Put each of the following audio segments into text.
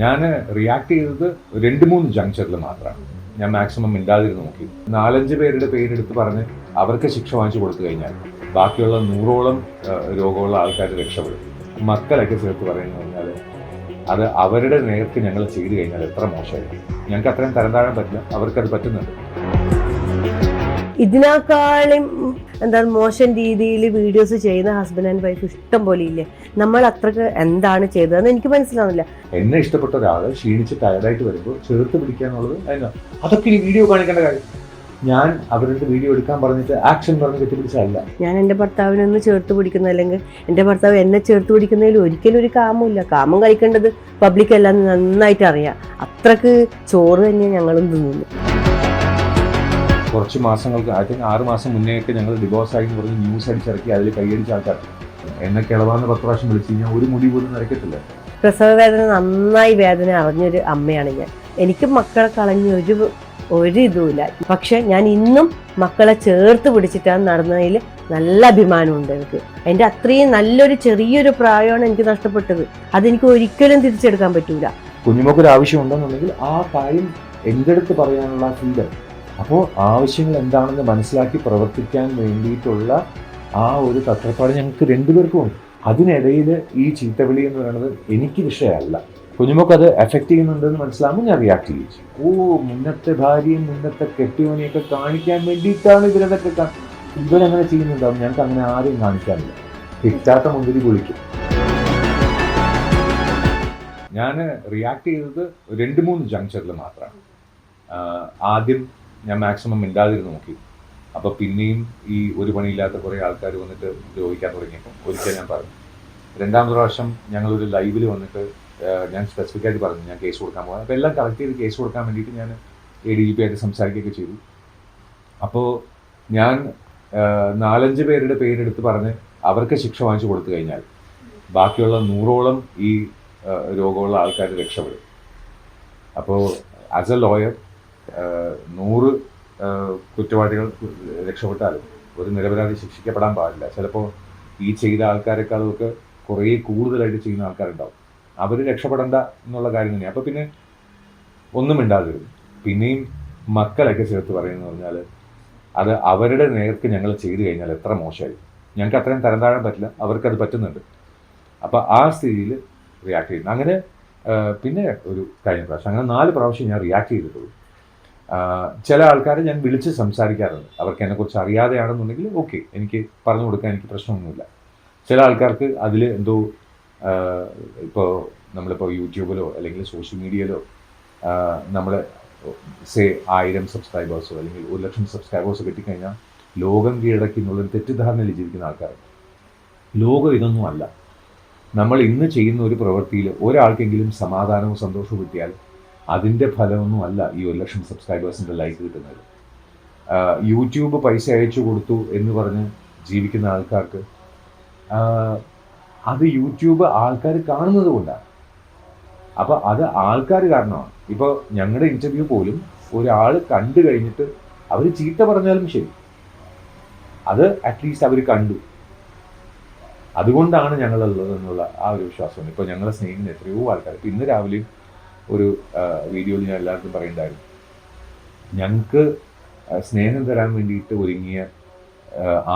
ഞാൻ റിയാക്ട് ചെയ്തത് രണ്ട് മൂന്ന് ജങ്ഷറിൽ മാത്രമാണ് ഞാൻ മാക്സിമം മിണ്ടാതിരുന്ന് നോക്കി. നാലഞ്ച് പേരുടെ പേരെടുത്ത് പറഞ്ഞ് അവർക്ക് ശിക്ഷ വാങ്ങിച്ചു കൊടുത്തു കഴിഞ്ഞാൽ ബാക്കിയുള്ള നൂറോളം രോഗമുള്ള ആൾക്കാർ രക്ഷപ്പെടും. മക്കളൊക്കെ ചേർത്ത് പറയുന്നു പറഞ്ഞാൽ അത് അവരുടെ നേർക്ക് ഞങ്ങൾ ചെയ്തു കഴിഞ്ഞാൽ എത്ര മോശമായിരിക്കും. ഞങ്ങൾക്ക് അത്രയും തരം താഴാൻ പറ്റില്ല. അവർക്കത് പറ്റുന്നുണ്ട്. ഇതിനേക്കാളും എന്താണ് മോശം രീതിയിൽ വീഡിയോസ് ചെയ്യുന്ന ഹസ്ബൻഡ് ആൻഡ് വൈഫ് ഇഷ്ടം പോലെ ഇല്ലേ? നമ്മൾ അത്രയ്ക്ക് എന്താണ് ചെയ്തതെന്ന് എനിക്ക് മനസ്സിലാവുന്നില്ല. എന്നെ ഇഷ്ടപ്പെട്ട ഒരാൾ ക്ഷീണിച്ച് ടയർഡായിട്ട് വരുമ്പോൾ ചേർത്ത് പിടിക്കാന്നുള്ളത് അതൊക്കെ ഈ വീഡിയോ കാണിക്കേണ്ട കാര്യം. ഞാൻ അവരുടെ വീഡിയോ എടുക്കാൻ പറഞ്ഞിട്ട് ആക്ഷൻ പറഞ്ഞ് കെട്ടിപ്പിടിച്ചതല്ല. ഞാൻ എന്റെ ഭർത്താവിനെ ഒന്ന് ചേർത്ത് പിടിക്കുന്ന അല്ലെങ്കിൽ എന്റെ ഭർത്താവ് എന്നെ ചേർത്ത് പിടിക്കുന്നതിൽ ഒരിക്കലും ഒരു കാമില്ല കാമം കഴിക്കേണ്ടത് പബ്ലിക് എല്ലാം നന്നായിട്ട് അറിയാം. അത്രയ്ക്ക് ചോറ് തന്നെ ഞങ്ങളും തിന്നുന്നു കുറച്ച് മാസങ്ങൾക്ക് ഐ തിങ്ക് ആറ് മാസം മുന്നേ ഒക്കെ ഞങ്ങൾ ഡിവോഴ്സ് ആയി എന്ന് പറഞ്ഞ് ന്യൂസ് അടിച്ചിറക്കി അതിൽ കൈയടിച്ച ആൾക്കാർ. എന്നെ കിളവാന്ന് പത്ത് പ്രാവശ്യം വിളിച്ചു. കഴിഞ്ഞാൽ ഒരു മുടി പോലും നിറയ്ക്കത്തില്ല പ്രസവ വേദന നന്നായി വേദന അറിഞ്ഞൊരു അമ്മയാണ് ഞാൻ. എനിക്ക് മക്കളെ കളഞ്ഞ ഒരു ഒരു ഇതുമില്ല. പക്ഷെ ഞാൻ ഇന്നും മക്കളെ ചേർത്ത് പിടിച്ചിട്ടാണ് നടന്നതിൽ നല്ല അഭിമാനമുണ്ട് എനിക്ക്. എന്റെ അത്രയും നല്ലൊരു ചെറിയൊരു പ്രായമാണ് എനിക്ക് നഷ്ടപ്പെട്ടത്. അതെനിക്ക് ഒരിക്കലും തിരിച്ചെടുക്കാൻ പറ്റൂല. കുഞ്ഞുമൊക്കൊരു ആവശ്യം ഉണ്ടെന്നുണ്ടെങ്കിൽ ആ കാര്യം എന്റെ അടുത്ത് പറയാനുള്ള ഫ്രീഡം അപ്പോൾ ആവശ്യങ്ങൾ എന്താണെന്ന് മനസ്സിലാക്കി പ്രവർത്തിക്കാൻ വേണ്ടിയിട്ടുള്ള ആ ഒരു തത്രപ്പാട് ഞങ്ങൾക്ക് രണ്ടുപേർക്കും ഉണ്ട്. അതിനിടയിൽ ഈ ചീത്തവിളി എന്ന് പറയുന്നത് എനിക്ക് വിഷയമല്ല. കുഞ്ഞുമൊക്കെ അത് എഫക്റ്റ് ചെയ്യുന്നുണ്ടെന്ന് മനസ്സിലാകുമ്പോൾ ഞാൻ റിയാക്ട് ചെയ്യിച്ചു ഓ മുന്നത്തെ ഭാര്യയും മുന്നത്തെ കെട്ടിയവനെയൊക്കെ കാണിക്കാൻ വേണ്ടിയിട്ടാണ് ഇവരതൊക്കെ ഇവരങ്ങനെ ചെയ്യുന്നുണ്ടാവും ഞങ്ങൾക്ക് അങ്ങനെ ആരെയും കാണിക്കാനില്ല. കിട്ടാത്ത മുന്തിരി കുളിക്കും ഞാൻ റിയാക്ട് ചെയ്തത് രണ്ട് മൂന്ന് ജംഗ്ഷനിൽ മാത്രമാണ്. ആദ്യം ഞാൻ മാക്സിമം മിണ്ടാതിരുന്ന് നോക്കി. അപ്പോൾ പിന്നെയും ഈ ഒരു പണിയില്ലാത്ത കുറേ ആൾക്കാർ വന്നിട്ട് ദ്രോഹിക്കാൻ തുടങ്ങിയപ്പോൾ ഒരിക്കൽ ഞാൻ പറഞ്ഞു. രണ്ടാമത്തെ പ്രാവശ്യം ഞങ്ങളൊരു ലൈവിൽ വന്നിട്ട് ഞാൻ സ്പെസിഫിക് ആയിട്ട് പറഞ്ഞു ഞാൻ കേസ് കൊടുക്കാൻ പോകാം അപ്പോൾ എല്ലാം കളക്ട് ചെയ്ത് കേസ് കൊടുക്കാൻ വേണ്ടിയിട്ട് ഞാൻ എ ഡി ജി പി ആയിട്ട് സംസാരിക്കുകയൊക്കെ ചെയ്തു. അപ്പോൾ ഞാൻ നാലഞ്ച് പേരുടെ പേരെടുത്ത് പറഞ്ഞ് അവർക്ക് ശിക്ഷ വാങ്ങിച്ചു കൊടുത്തു കഴിഞ്ഞാൽ ബാക്കിയുള്ള നൂറോളം ഈ രോഗമുള്ള ആൾക്കാർ രക്ഷപ്പെടും. അപ്പോൾ ആസ് എ ലോയർ നൂറ് കുറ്റവാളികൾ രക്ഷപ്പെട്ടാലും ഒരു നിരപരാധി ശിക്ഷിക്കപ്പെടാൻ പാടില്ല. ചിലപ്പോൾ ഈ ചെയ്ത ആൾക്കാരെക്കാളുമൊക്കെ കുറേ കൂടുതലായിട്ട് ചെയ്യുന്ന ആൾക്കാരുണ്ടാവും. അവർ രക്ഷപ്പെടേണ്ട എന്നുള്ള കാര്യം തന്നെയാണ് അപ്പോൾ പിന്നെ ഒന്നും ഉണ്ടാകരുത് പിന്നെയും മക്കളൊക്കെ ചേർത്ത് പറയുന്നത് പറഞ്ഞാൽ അത് അവരുടെ നേർക്ക് ഞങ്ങൾ ചെയ്തു കഴിഞ്ഞാൽ എത്ര മോശമായി. ഞങ്ങൾക്ക് അത്രയും തരം താഴാൻ പറ്റില്ല. അവർക്കത് പറ്റുന്നുണ്ട്. അപ്പോൾ ആ സ്ഥിതിയിൽ റിയാക്ട് ചെയ്യുന്നു. അങ്ങനെ പിന്നെ ഒരു കഴിഞ്ഞ പ്രാവശ്യം. അങ്ങനെ നാല് പ്രാവശ്യം ഞാൻ റിയാക്ട് ചെയ്തിട്ടുള്ളൂ. ചില ആൾക്കാരെ ഞാൻ വിളിച്ച് സംസാരിക്കാറുണ്ട്. അവർക്ക് എന്നെക്കുറിച്ച് അറിയാതെയാണെന്നുണ്ടെങ്കിൽ ഓക്കെ എനിക്ക് പറഞ്ഞു കൊടുക്കാൻ എനിക്ക് പ്രശ്നമൊന്നുമില്ല. ചില ആൾക്കാർക്ക് അതിൽ എന്തോ ഇപ്പോൾ നമ്മളിപ്പോൾ യൂട്യൂബിലോ അല്ലെങ്കിൽ സോഷ്യൽ മീഡിയയിലോ നമ്മൾ സേ ആയിരം സബ്സ്ക്രൈബേഴ്സോ അല്ലെങ്കിൽ ഒരു ലക്ഷം സബ്സ്ക്രൈബേഴ്സോ കിട്ടിക്കഴിഞ്ഞാൽ ലോകം കീഴടക്കി എന്നുള്ളൊരു തെറ്റിദ്ധാരണയിൽ ജീവിക്കുന്ന ആൾക്കാരുണ്ട്. ലോകം ഇതൊന്നുമല്ല നമ്മൾ ഇന്ന് ചെയ്യുന്ന ഒരു പ്രവൃത്തിയിൽ ഒരാൾക്കെങ്കിലും സമാധാനവും സന്തോഷവും കിട്ടിയാൽ അതിന്റെ ഫലമൊന്നും അല്ല ഈ ഒരു ലക്ഷം സബ്സ്ക്രൈബേഴ്സിന്റെ ലൈക്ക് കിട്ടുന്നത്. യൂട്യൂബ് പൈസ അയച്ചു കൊടുത്തു എന്ന് പറഞ്ഞ് ജീവിക്കുന്ന ആൾക്കാർക്ക് അത് യൂട്യൂബ് ആൾക്കാർ കാണുന്നത് കൊണ്ടാണ്. അപ്പോൾ അത് ആൾക്കാർ കാരണമാണ്. ഇപ്പോൾ ഞങ്ങളുടെ ഇന്റർവ്യൂ പോലും ഒരാൾ കണ്ടു കഴിഞ്ഞിട്ട് അവർ ചീത്ത പറഞ്ഞാലും ശരി. അത് അറ്റ്ലീസ്റ്റ് അവർ കണ്ടു. അതുകൊണ്ടാണ് ഞങ്ങളുള്ളത് എന്നുള്ള ആ ഒരു വിശ്വാസമാണ്. ഇപ്പോൾ ഞങ്ങളെ സ്നേഹിക്കുന്ന എത്രയോ ആൾക്കാർ ഇപ്പം ഇന്ന് രാവിലെയും ഒരു വീഡിയോയിൽ ഞാൻ എല്ലാവർക്കും പറയുന്നുണ്ടായിരുന്നു. ഞങ്ങൾക്ക് സ്നേഹം തരാൻ വേണ്ടിയിട്ട് ഒരുങ്ങിയ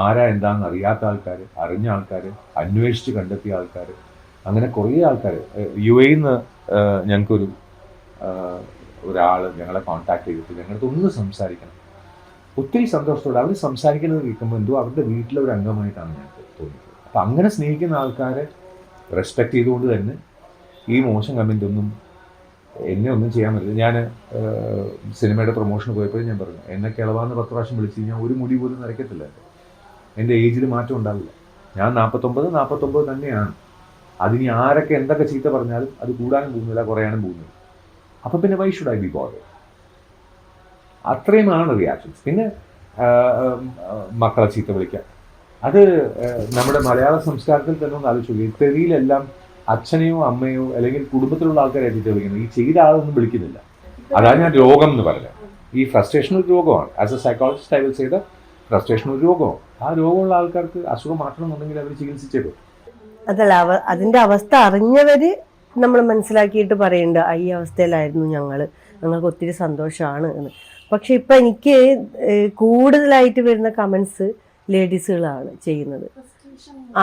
ആരാ എന്താണെന്ന് അറിയാത്ത ആൾക്കാർ അറിഞ്ഞ ആൾക്കാർ അന്വേഷിച്ച് കണ്ടെത്തിയ ആൾക്കാർ അങ്ങനെ കുറേ ആൾക്കാർ യു എയിൽ നിന്ന് ഞങ്ങൾക്കൊരു ഒരാൾ ഞങ്ങളെ കോൺടാക്ട് ചെയ്തിട്ട് ഞങ്ങളുടെ ഒന്ന് സംസാരിക്കണം. ഒത്തിരി സന്തോഷത്തോടെ അവർ സംസാരിക്കുന്നത് കേൾക്കുമ്പോൾ എന്തോ അവരുടെ വീട്ടിലെ ഒരു അംഗമായിട്ടാണ് ഞങ്ങൾക്ക് തോന്നിയത്. അപ്പം അങ്ങനെ സ്നേഹിക്കുന്ന ആൾക്കാരെ റെസ്പെക്ട് ചെയ്തുകൊണ്ട് തന്നെ ഈ മോശം കമന്റ് ഒന്നും എന്നെ ഒന്നും ചെയ്യാൻ പറ്റില്ല. ഞാൻ സിനിമയുടെ പ്രൊമോഷന് പോയപ്പോഴും ഞാൻ പറഞ്ഞു എന്നെ കിളവാന്ന് പത്ത് പ്രാവശ്യം വിളിച്ച് കഴിഞ്ഞാൽ ഒരു മുടി പോലും നിറയ്ക്കത്തില്ല എന്റെ ഏജിൽ മാറ്റം ഉണ്ടാവില്ല. ഞാൻ നാൽപ്പത്തൊമ്പത് നാൽപ്പത്തൊമ്പത് തന്നെയാണ്. അതിനി ആരൊക്കെ എന്തൊക്കെ ചീത്ത പറഞ്ഞാലും അത് കൂടാനും പോകുന്നില്ല കുറയാനും പോകുന്നില്ല. അപ്പം പിന്നെ why should I be bored അത്രയുമാണ് reactions പിന്നെ മക്കളെ ചീത്ത വിളിക്കാം അത് നമ്മുടെ മലയാള സംസ്കാരത്തിൽ തന്നെ ഒന്ന് ആലോചിച്ചു തെറിയിലെല്ലാം അച്ഛനെയോ അമ്മയോ അല്ലെങ്കിൽ കുടുംബത്തിലുള്ള ആൾക്കാരെ ചീത്ത വിളിക്കുന്നത് ഈ ചെയ്ത ആളൊന്നും വിളിക്കുന്നില്ല. അതാണ് ഞാൻ രോഗം എന്ന് പറഞ്ഞത് ഈ ഫ്രസ്ട്രേഷൻ ഒരു രോഗമാണ്. As a psychologist I will ചെയ്ത ഫ്രസ്ട്രേഷൻ ഒരു രോഗമാണ്. ആ രോഗമുള്ള ആൾക്കാർക്ക് അസുഖം മാറ്റണമെന്നുണ്ടെങ്കിൽ അവർ ചികിത്സിച്ചേക്കും അതല്ല അവ അതിന്റെ അവസ്ഥ അറിഞ്ഞവര് നമ്മൾ മനസ്സിലാക്കിയിട്ട് പറയുന്നുണ്ട് "ആ, ഈ അവസ്ഥയിലായിരുന്നു ഞങ്ങൾ ഞങ്ങൾക്ക് ഒത്തിരി സന്തോഷമാണ് എന്ന്. പക്ഷെ ഇപ്പം എനിക്ക് കൂടുതലായിട്ട് വരുന്ന കമൻസ് ലേഡീസുകളാണ് ചെയ്യുന്നത്.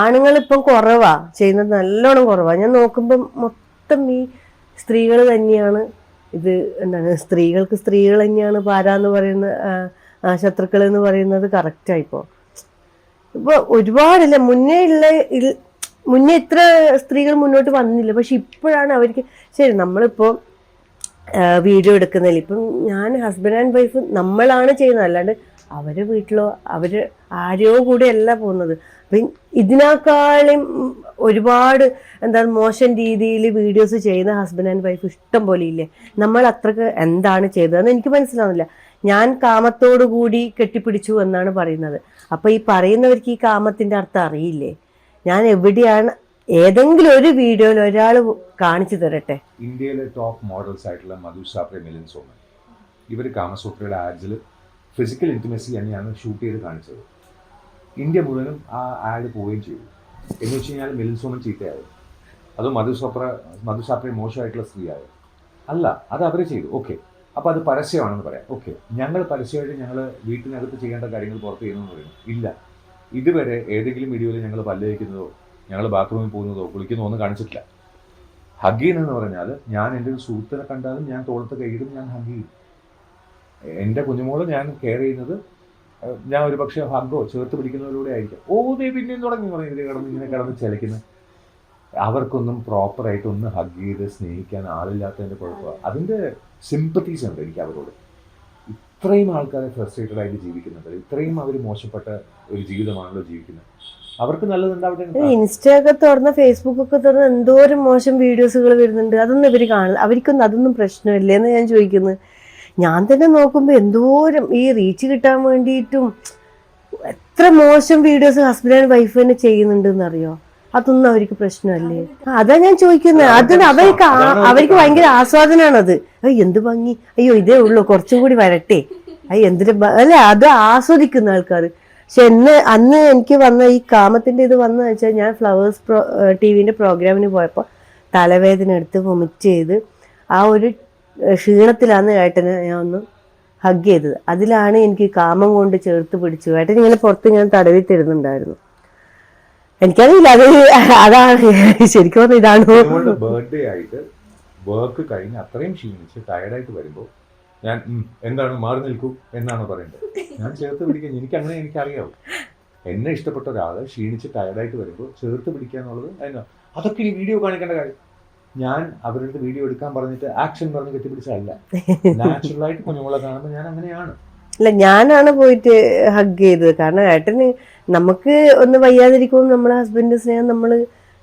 ആണുങ്ങൾ ഇപ്പം കുറവാ ചെയ്യുന്നത് നല്ലോണം കുറവാ. ഞാൻ നോക്കുമ്പം മൊത്തം ഈ സ്ത്രീകൾ തന്നെയാണ് ഇത് എന്താണ് സ്ത്രീകൾക്ക് സ്ത്രീകൾ തന്നെയാണ് പാരാന്ന് പറയുന്ന ശത്രുക്കൾ എന്ന് പറയുന്നത് കറക്റ്റായിപ്പോ ഇപ്പൊ. ഒരുപാടില്ല മുന്നേ ഉള്ള മുന്നേ ഇത്ര സ്ത്രീകൾ മുന്നോട്ട് വന്നില്ല. പക്ഷെ ഇപ്പോഴാണ് അവർക്ക് ശരി നമ്മളിപ്പോ വീഡിയോ എടുക്കുന്നതിൽ ഇപ്പം ഞാൻ ഹസ്ബൻഡ് ആൻഡ് വൈഫ് നമ്മളാണ് ചെയ്യുന്നത്. അല്ലാണ്ട് അവരെ വീട്ടിലോ അവർ ആരെയോ കൂടെ അല്ല പോകുന്നത്. അപ്പം ഇതിനേക്കാളും ഒരുപാട് എന്താ മോശം രീതിയിൽ വീഡിയോസ് ചെയ്യുന്ന ഹസ്ബൻഡ് ആൻഡ് വൈഫ് ഇഷ്ടം പോലെ ഇല്ലേ? നമ്മൾ അത്രയ്ക്ക് എന്താണ് ചെയ്തതെന്ന് എനിക്ക് മനസ്സിലാവുന്നില്ല. ഞാൻ കാമത്തോടു കൂടി കെട്ടിപ്പിടിച്ചു എന്നാണ് പറയുന്നത്. അപ്പൊ ഈ പറയുന്നവർക്ക് ഈ കാമത്തിന്റെ അർത്ഥം അറിയില്ലേ? ഞാൻ എവിടെയാണ് ഏതെങ്കിലും ഒരു വീഡിയോയിൽ ഒരാൾ കാണിച്ചു തരട്ടെ? ഇന്ത്യയിലെ ടോപ്പ് മോഡൽസ് ആയിട്ടുള്ള മധു സാപ്രെ മിലിൻ സോമൻ. ഇവർ കാമസൂത്രയുടെ ആഡ്സിൽ ഫിസിക്കൽ ഇന്റിമസി തന്നെയാണ് ഷൂട്ട് ചെയ്ത് കാണിച്ചത്. ഇന്ത്യ മുഴുവനും ആ ആഡ് പോവുകയും ചെയ്തു. എന്ന് വെച്ച് കഴിഞ്ഞാൽ മിലിൻസോമൻ ചീത്തയായത് അത് മധു സോപ്ര മധു സാപ്രെ മോശമായിട്ടുള്ള സ്ത്രീയായത് അല്ല അത് അവർ ചെയ്തു. ഓക്കെ. അപ്പോൾ അത് പരസ്യമാണെന്ന് പറയാം. ഓക്കെ. ഞങ്ങൾ പരസ്യമായിട്ട് ഞങ്ങൾ വീട്ടിനകത്ത് ചെയ്യേണ്ട കാര്യങ്ങൾ പുറത്ത് ചെയ്യുന്നു പറയുന്നു. ഇല്ല. ഇതുവരെ ഏതെങ്കിലും വീഡിയോയിൽ ഞങ്ങൾ പല്ലേക്കുന്നതോ ഞങ്ങൾ ബാത്റൂമിൽ പോകുന്നതോ കുളിക്കുന്നതോ ഒന്നും കാണിച്ചിട്ടില്ല. ഹഗീൻ എന്ന് പറഞ്ഞാൽ ഞാൻ എന്റെ ഒരു സുഹൃത്തിനെ കണ്ടാലും ഞാൻ തോളത്ത് കൈയിടും ഞാൻ ഹഗീൻ. എന്റെ കുഞ്ഞുമോൾ ഞാൻ കെയർ ചെയ്യുന്നത് ഞാൻ ഒരു പക്ഷേ ഹഗോ ചേർത്ത് പിടിക്കുന്നതിലൂടെ ആയിരിക്കും. ഓ നീ പിന്നെയും തുടങ്ങി പറഞ്ഞു ഇതിൽ കിടന്ന് ഇങ്ങനെ കിടന്ന് ചലിക്കുന്നത് അവർക്കൊന്നും പ്രോപ്പറായിട്ട് ഒന്ന് ഹഗ് ചെയ്ത് സ്നേഹിക്കാൻ ആളില്ലാത്തതിന്റെ കുഴപ്പമാണ് അതിന്റെ സിമ്പത്തീസ് ഉണ്ട് എനിക്ക് അവരോട്. ഇത്രയും ആൾക്കാരെ ഫ്രസ്ട്രേറ്റഡ് ആയിട്ട് ജീവിക്കുന്നുണ്ട്. ഇത്രയും അവർ മോശപ്പെട്ട ഒരു ജീവിതമാണല്ലോ ജീവിക്കുന്നത്. അവർക്ക് നല്ലതുണ്ടാവട്ടെ ഇൻസ്റ്റാഗ്രാം തുറന്ന ഫേസ്ബുക്ക് ഒക്കെ തുറന്ന് എന്തോരം മോശം വീഡിയോസുകൾ വരുന്നുണ്ട്. അതൊന്നും ഇവർ കാണില്ല അവർക്കൊന്നും അതൊന്നും പ്രശ്നമില്ലേ എന്ന് ഞാൻ ചോദിക്കുന്നത് ഞാൻ തന്നെ നോക്കുമ്പോൾ എന്തോരം ഈ റീച്ച് കിട്ടാൻ വേണ്ടിയിട്ടും എത്ര മോശം വീഡിയോസ് ഹസ്ബൻഡ് ആൻഡ് വൈഫ് തന്നെ ചെയ്യുന്നുണ്ടെന്ന് അറിയോ അതൊന്നും അവർക്ക് പ്രശ്നമല്ലേ? അതാ ഞാൻ ചോദിക്കുന്നത് അത് അവർക്ക് അവർക്ക് ഭയങ്കര ആസ്വാദനാണ് അത് അയ്യോ എന്ത് ഭംഗി. അയ്യോ ഇതേ ഉള്ളൂ. കുറച്ചും കൂടി വരട്ടെ. അയ്യോ എന്തിനു അല്ലെ അത് ആസ്വദിക്കുന്ന ആൾക്കാർ പക്ഷെ എന്ന് അന്ന് എനിക്ക് വന്ന ഈ കാമത്തിന്റെ ഇത് വന്ന വെച്ചാൽ ഞാൻ ഫ്ലവേഴ്സ് പ്രോ ടി വിന്റെ പ്രോഗ്രാമിന് പോയപ്പോൾ തലവേദന എടുത്ത് വൊമിറ്റ് ചെയ്ത് ആ ഒരു ക്ഷീണത്തിലാണ് ഏട്ടനെ ഞാൻ ഒന്ന് ഹഗ് ചെയ്തത്. അതിലാണ് എനിക്ക് കാമം കൊണ്ട് ചേർത്ത് പിടിച്ചു. ഏട്ടൻ ഇങ്ങനെ പുറത്ത് ഞാൻ തടവി തരുന്നുണ്ടായിരുന്നു. എനിക്കറിയില്ല അത് അതാണ്. ശരിക്കും പറഞ്ഞ ഇതാണ്. ബർത്ത്ഡേ ആയിട്ട് വർക്ക് കഴിഞ്ഞ് അത്രയും ക്ഷീണിച്ച് ടയർഡായിട്ട് വരുമ്പോൾ ഞാൻ എന്താണ് മാറി നിൽക്കൂ എന്നാണ് പറയേണ്ടത് ഞാൻ ചേർത്ത് പിടിക്കാൻ എനിക്ക് അങ്ങനെ എനിക്കറിയാവും. എന്നെ ഇഷ്ടപ്പെട്ട ഒരാൾ ക്ഷീണിച്ച് ടയർഡായിട്ട് വരുമ്പോൾ ചേർത്ത് പിടിക്കുക എന്നുള്ളത് അതിനാ. അതൊക്കെ ഈ വീഡിയോ കാണിക്കേണ്ട കാര്യം. ഞാൻ അവരുടെ അടുത്ത് വീഡിയോ എടുക്കാൻ പറഞ്ഞിട്ട് ആക്ഷൻ പറഞ്ഞ് കെട്ടിപ്പിടിച്ചതല്ല. നാച്ചുറൽ ആയിട്ട് കുഞ്ഞുങ്ങളെ കാണുമ്പോൾ ഞാൻ അങ്ങനെയാണ്. അല്ല ഞാനാണ് പോയിട്ട് ഹഗ് ചെയ്തത്. കാരണം ഏട്ടന് നമുക്ക് ഒന്ന് വയ്യാതിരിക്കുമ്പോൾ നമ്മളെ ഹസ്ബൻഡ് സ്നേഹം നമ്മൾ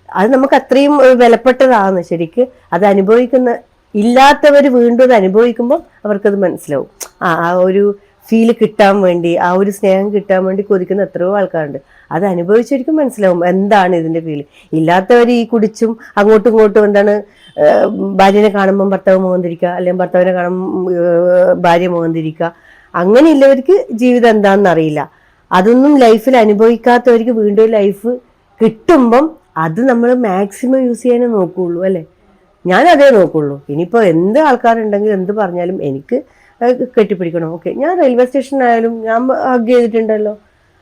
അത് നമുക്ക് അത്രയും വിലപ്പെട്ടതാണ്. ശരിക്ക് അത് അനുഭവിക്കുന്ന ഇല്ലാത്തവർ വീണ്ടും അത് അനുഭവിക്കുമ്പോൾ അവർക്കത് മനസ്സിലാവും. ആ ആ ഒരു ഫീൽ കിട്ടാൻ വേണ്ടി ആ ഒരു സ്നേഹം കിട്ടാൻ വേണ്ടി കൊതിക്കുന്ന എത്രയോ ആൾക്കാരുണ്ട്. അത് അനുഭവിച്ചവരിക്കും മനസ്സിലാവും എന്താണ് ഇതിന്റെ ഫീൽ ഇല്ലാത്തവർ ഈ കുടിച്ചും അങ്ങോട്ടും ഇങ്ങോട്ടും എന്താണ് ഭാര്യനെ കാണുമ്പോൾ ഭർത്താവ് മുഖന്തിരിക്കുക അല്ലെങ്കിൽ ഭർത്താവിനെ കാണുമ്പോൾ ഭാര്യ ഭാര്യ മുഖന്തിരിക്കുക അങ്ങനെയുള്ളവർക്ക് ജീവിതം എന്താണെന്ന് അറിയില്ല. അതൊന്നും ലൈഫിൽ അനുഭവിക്കാത്തവർക്ക് വീണ്ടും ലൈഫ് കിട്ടുമ്പം അത് നമ്മൾ മാക്സിമം യൂസ് ചെയ്യാനേ നോക്കുകയുള്ളൂ അല്ലേ? ഞാൻ അതേ നോക്കുള്ളൂ. ഇനിയിപ്പോൾ എന്ത് ആൾക്കാരുണ്ടെങ്കിൽ എന്ത് പറഞ്ഞാലും എനിക്ക് കെട്ടിപ്പിടിക്കണം. ഓക്കെ ഞാൻ റെയിൽവേ സ്റ്റേഷനായാലും ഞാൻ ഹഗ് ചെയ്തിട്ടുണ്ടല്ലോ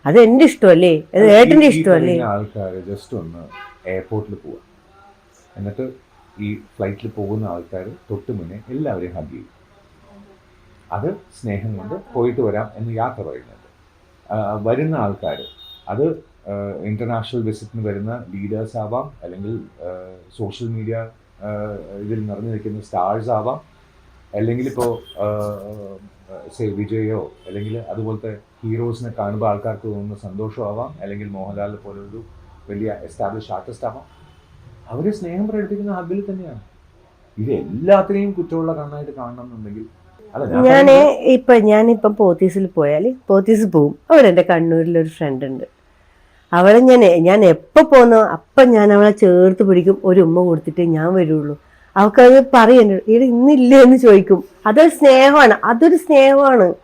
അത് എന്റെ ഇഷ്ടമല്ലേ? അത് ഏട്ടന്റെ ഇഷ്ടമല്ലേ? ആൾക്കാർ ജസ്റ്റ് ഒന്ന് എയർപോർട്ടിൽ പോവുക എന്നിട്ട് ഈ ഫ്ലൈറ്റിൽ പോകുന്ന ആൾക്കാർ തൊട്ട് മുന്നേ എല്ലാവരെയും ഹഗ് ചെയ്യും. അത് സ്നേഹം കൊണ്ട് പോയിട്ട് വരാം എന്ന് യാത്ര പറയുന്നുണ്ട്. വരുന്ന ആൾക്കാർ അത് ഇന്റർനാഷണൽ വിസിറ്റിന് വരുന്ന ലീഡേഴ്സ് ആവാം അല്ലെങ്കിൽ സോഷ്യൽ മീഡിയ ഇതിൽ നിറഞ്ഞു നിൽക്കുന്ന സ്റ്റാർസ് ആവാം അല്ലെങ്കിൽ ഇപ്പോൾ വിജയോ അല്ലെങ്കിൽ അതുപോലത്തെ ഹീറോസിനെ കാണുമ്പോൾ ആൾക്കാർക്ക് തോന്നുന്ന സന്തോഷമാവാം അല്ലെങ്കിൽ മോഹൻലാൽ പോലൊരു വലിയ എസ്റ്റാബ്ലിഷ് ആർട്ടിസ്റ്റ് ആവാം. അവർ സ്നേഹം പ്രകടിപ്പിക്കുന്ന ഹബിൽ തന്നെയാണ്. ഇത് എല്ലാത്തിനെയും കുറ്റമുള്ള കണ്ണായിട്ട് കാണണം എന്നുണ്ടെങ്കിൽ ഞാൻ ഇപ്പൊ ഞാനിപ്പം പോത്തീസിൽ പോയാൽ പോത്തീസ് പോവും. അവിടെ എന്റെ കണ്ണൂരിൽ ഒരു ഫ്രണ്ട് ഉണ്ട്. അവളെ ഞാൻ ഞാൻ എപ്പോൾ പോന്നോ അപ്പം ഞാൻ അവളെ ചേർത്ത് പിടിക്കും. ഒരു ഉമ്മ കൊടുത്തിട്ട് ഞാൻ വരുള്ളൂ. അവൾക്കത് പറയുന്നു ഇവിടെ ഇന്നില്ലേ? എന്ന് ചോദിക്കും. അതൊരു സ്നേഹമാണ്. അതൊരു സ്നേഹമാണ്.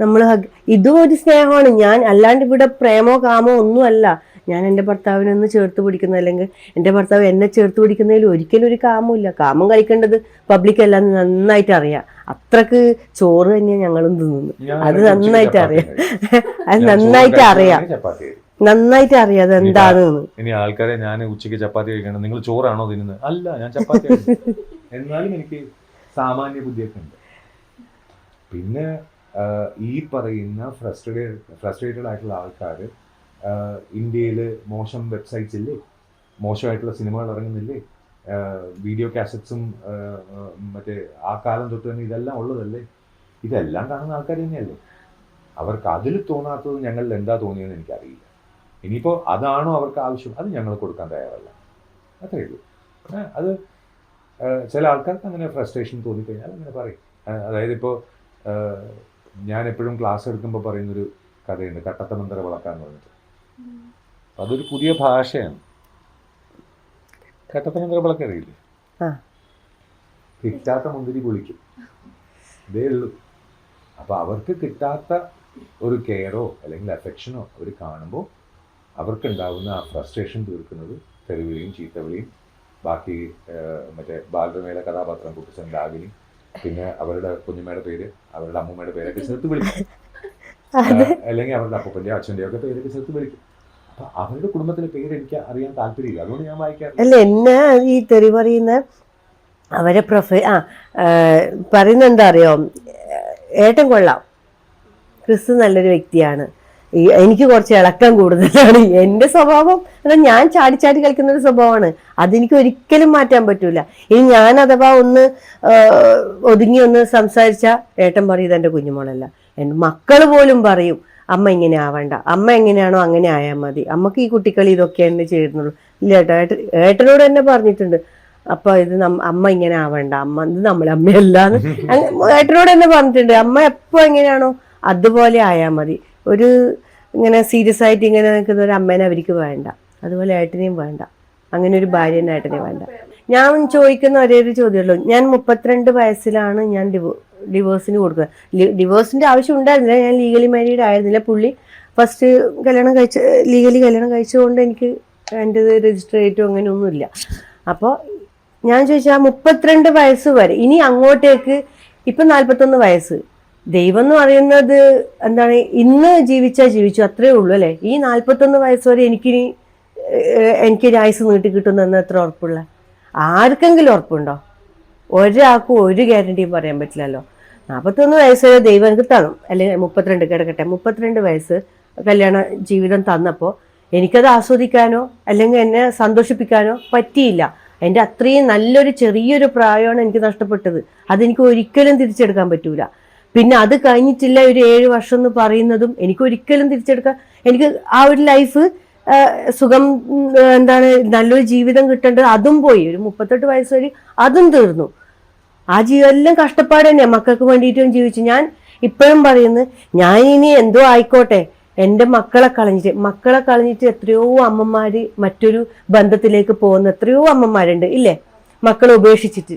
നമ്മൾ ഇതും ഒരു സ്നേഹമാണ്. ഞാൻ അല്ലാണ്ട് ഇവിടെ പ്രേമോ കാമോ ഒന്നുമല്ല. ഞാൻ എന്റെ ഭർത്താവിനൊന്ന് ചേർത്ത് പിടിക്കുന്ന. അല്ലെങ്കിൽ എന്റെ ഭർത്താവ് എന്നെ ചേർത്ത് പിടിക്കുന്നതിൽ ഒരിക്കലും ഒരു കാമുമില്ല. കാമം കഴിക്കേണ്ടത് പബ്ലിക് എല്ലാം നന്നായിട്ട് അറിയാം. അത്രയ്ക്ക് ചോറ് തന്നെയാണ് ഞങ്ങളും തിന്നുന്നത്. അത് നന്നായിട്ട് അറിയാം. അത് നന്നായിട്ട് അറിയാം. നന്നായിട്ട് അറിയാം അത് എന്താണെന്ന് ഇനി ആൾക്കാരെ ഞാൻ ഉച്ചയ്ക്ക് ചപ്പാത്തി കഴിക്കണം. നിങ്ങൾ ചോറാണോ തിന്നുന്നത്? അല്ല ഞാൻ ചപ്പാത്തി എന്നാലും എനിക്ക് സാമാന്യ ബുദ്ധിയൊക്കെ ഉണ്ട്. പിന്നെ ഈ പറയുന്ന ഫ്രസ്ട്രേറ്റഡ് ഫ്രസ്ട്രേറ്റഡ് ആയിട്ടുള്ള ആൾക്കാർ ഇന്ത്യയിൽ മോശം വെബ്സൈറ്റ്സ് ഇല്ലേ? മോശമായിട്ടുള്ള സിനിമകൾ ഇറങ്ങുന്നില്ലേ? വീഡിയോ കാസറ്റ്സും മറ്റേ ആ കാലം തൊട്ട് തന്നെ ഇതെല്ലാം ഉള്ളതല്ലേ? ഇതെല്ലാം കാണുന്ന ആൾക്കാർ തന്നെയല്ലേ? അവർക്ക് അതിൽ തോന്നാത്തത് ഞങ്ങളിൽ എന്താ തോന്നിയെന്ന് എനിക്കറിയില്ല. ഇനിയിപ്പോൾ അതാണോ അവർക്ക് ആവശ്യം? അത് ഞങ്ങൾ കൊടുക്കാൻ തയ്യാറല്ല. അത്രയേ ഉള്ളൂ. അത് ചില ആൾക്കാർക്ക് അങ്ങനെ ഫ്രസ്ട്രേഷൻ തോന്നിക്കഴിഞ്ഞാൽ അങ്ങനെ പറയും. അതായത് ഇപ്പോൾ ഞാൻ എപ്പോഴും ക്ലാസ് എടുക്കുമ്പോൾ പറയുന്നൊരു കഥയുണ്ട് കട്ടത്തമന്തര വളക്കാന്ന് പറഞ്ഞിട്ട്. അതൊരു പുതിയ ഭാഷയാണ്. കട്ടത്തമന്തര വിളക്ക് അറിയില്ലേ. കിട്ടാത്ത മുന്തിരി കുളിക്കും ഇതേ ഉള്ളൂ. അപ്പോൾ അവർക്ക് കിട്ടാത്ത ഒരു കെയറോ അല്ലെങ്കിൽ അഫെക്ഷനോ അവർ കാണുമ്പോൾ അവർക്കുണ്ടാവുന്ന ആ ഫ്രസ്ട്രേഷൻ തീർക്കുന്നത് തെരുവിളിയും ചീത്തവിളിയും ബാക്കി മറ്റേ ബാലരമയിലെ കഥാപാത്രം കുട്ടിച്ചൻ രാഗിനി പിന്നെ അവരുടെ കുഞ്ഞുമ്മയുടെ പേര് അവരുടെ അമ്മൂമ്മയുടെ പേരൊക്കെ ചേർത്ത് വിളിക്കും. അല്ലെങ്കിൽ അവരുടെ അപ്പൂപ്പന്റെയോ അച്ഛന്റെയോ ഒക്കെ പേരൊക്കെ ചേർത്ത് വിളിക്കും. അപ്പൊ അവരുടെ കുടുംബത്തിലെ പേര് എനിക്ക് അറിയാൻ താല്പര്യമില്ല. അതുകൊണ്ട് ഞാൻ വായിക്കാറില്ല. അല്ല എന്നെ ഈ തെറി പറയുന്ന അവരെ പ്രൊഫ ആ പറയുന്ന എന്താ അറിയോ? ഏട്ടൻ കൊള്ളാം. ക്രിസ്തു നല്ലൊരു വ്യക്തിയാണ്. എനിക്ക് കുറച്ച് ഇളക്കം കൂടുതലാണ്. എന്റെ സ്വഭാവം അതാ ഞാൻ ചാടി ചാടി കളിക്കുന്ന ഒരു സ്വഭാവമാണ്. അതെനിക്ക് ഒരിക്കലും മാറ്റാൻ പറ്റൂല. ഇനി ഞാൻ അഥവാ ഒന്ന് ഒതുങ്ങി ഒന്ന് സംസാരിച്ച ഏട്ടൻ പറയും ഇതെന്റെ കുഞ്ഞുമോളല്ല. എന്റെ മക്കൾ പോലും പറയും അമ്മ ഇങ്ങനെ ആവണ്ട. അമ്മ എങ്ങനെയാണോ അങ്ങനെ ആയാൽ മതി. അമ്മയ്ക്ക് ഈ കുട്ടിക്കളി ഇതൊക്കെ തന്നെ ചേരുന്നുള്ളൂ. ഇല്ല ഏട്ടാ ഏട്ടനോട് തന്നെ പറഞ്ഞിട്ടുണ്ട്. അപ്പൊ ഇത് അമ്മ ഇങ്ങനെ ആവണ്ട. അമ്മ ഇത് നമ്മളെ അമ്മയല്ലാന്ന്. ഏട്ടനോട് തന്നെ പറഞ്ഞിട്ടുണ്ട്. അമ്മ എപ്പോ എങ്ങനെയാണോ അതുപോലെ ആയാൽ മതി. ഒരു ഇങ്ങനെ സീരിയസ് ആയിട്ട് ഇങ്ങനെ നിൽക്കുന്ന ഒരു അമ്മേനെ അവർക്ക് വേണ്ട. അതുപോലെ ഏട്ടനെയും വേണ്ട. അങ്ങനെ ഒരു ഭാര്യനെ ഏട്ടനെ വേണ്ട. ഞാൻ ചോദിക്കുന്ന ഒരേ ഒരു ചോദ്യമുള്ളൂ. ഞാൻ മുപ്പത്തിരണ്ട് വയസ്സിലാണ് ഞാൻ ഡിവോ ഡിവോഴ്സിന് കൊടുക്കുക ഡിവോഴ്സിന്റെ ആവശ്യം ഉണ്ടായിരുന്നില്ല. ഞാൻ ലീഗലി മാരീഡ് ആയിരുന്നില്ല. പുള്ളി ഫസ്റ്റ് കല്യാണം കഴിച്ച ലീഗലി കല്യാണം കഴിച്ചുകൊണ്ട് എനിക്ക് എന്റെ ചെയ്തിട്ടോ അങ്ങനെയൊന്നുമില്ല അപ്പോൾ ഞാൻ ചോദിച്ചാൽ മുപ്പത്തിരണ്ട് വയസ്സ് വരെ ഇനി അങ്ങോട്ടേക്ക് ഇപ്പം നാൽപ്പത്തൊന്ന് വയസ്സ്. ദൈവം എന്ന് പറയുന്നത് എന്താണ്? ഇന്ന് ജീവിച്ചാൽ ജീവിച്ചു അത്രേ ഉള്ളൂ അല്ലേ? ഈ നാൽപ്പത്തൊന്ന് വയസ്സ് വരെ എനിക്ക് എനിക്ക് ആയുസ് നീട്ടി കിട്ടുന്നെന്ന് എത്ര ഉറപ്പുള്ള? ആർക്കെങ്കിലും ഉറപ്പുണ്ടോ? ഒരാൾക്കും ഒരു ഗ്യാരണ്ടിയും പറയാൻ പറ്റില്ലല്ലോ. നാൽപ്പത്തൊന്ന് വയസ്സ് വരെ ദൈവം എനിക്ക് തന്നു. അല്ലെങ്കിൽ മുപ്പത്തിരണ്ട് കിടക്കട്ടെ. മുപ്പത്തിരണ്ട് വയസ്സ് കല്യാണ ജീവിതം തന്നപ്പോൾ എനിക്കത് ആസ്വദിക്കാനോ അല്ലെങ്കിൽ എന്നെ സന്തോഷിപ്പിക്കാനോ പറ്റിയില്ല. എന്റെ അത്രയും നല്ലൊരു ചെറിയൊരു പ്രായമാണ് എനിക്ക് നഷ്ടപ്പെട്ടത്. അതെനിക്ക് ഒരിക്കലും തിരിച്ചെടുക്കാൻ പറ്റൂല. പിന്നെ അത് കഴിഞ്ഞിട്ടില്ല ഒരു ഏഴ് വർഷം എന്ന് പറയുന്നതും എനിക്ക് ഒരിക്കലും തിരിച്ചെടുക്കാൻ എനിക്ക് ആ ഒരു ലൈഫ് സുഖം എന്താണ് നല്ലൊരു ജീവിതം കിട്ടേണ്ടത് അതും പോയി. ഒരു മുപ്പത്തെട്ട് വയസ്സ് വരെ അതും തീർന്നു. ആ എല്ലാം കഷ്ടപ്പാട് തന്നെ മക്കൾക്ക് വേണ്ടിയിട്ടും ജീവിച്ചു. ഞാൻ ഇപ്പോഴും പറയുന്നു ഞാൻ ഇനി എന്തോ ആയിക്കോട്ടെ. എന്റെ മക്കളെ കളഞ്ഞിട്ട് മക്കളെ കളഞ്ഞിട്ട് എത്രയോ അമ്മമാര് മറ്റൊരു ബന്ധത്തിലേക്ക് പോകുന്ന എത്രയോ അമ്മമാരുണ്ട് ഇല്ലേ? മക്കളെ ഉപേക്ഷിച്ചിട്ട്.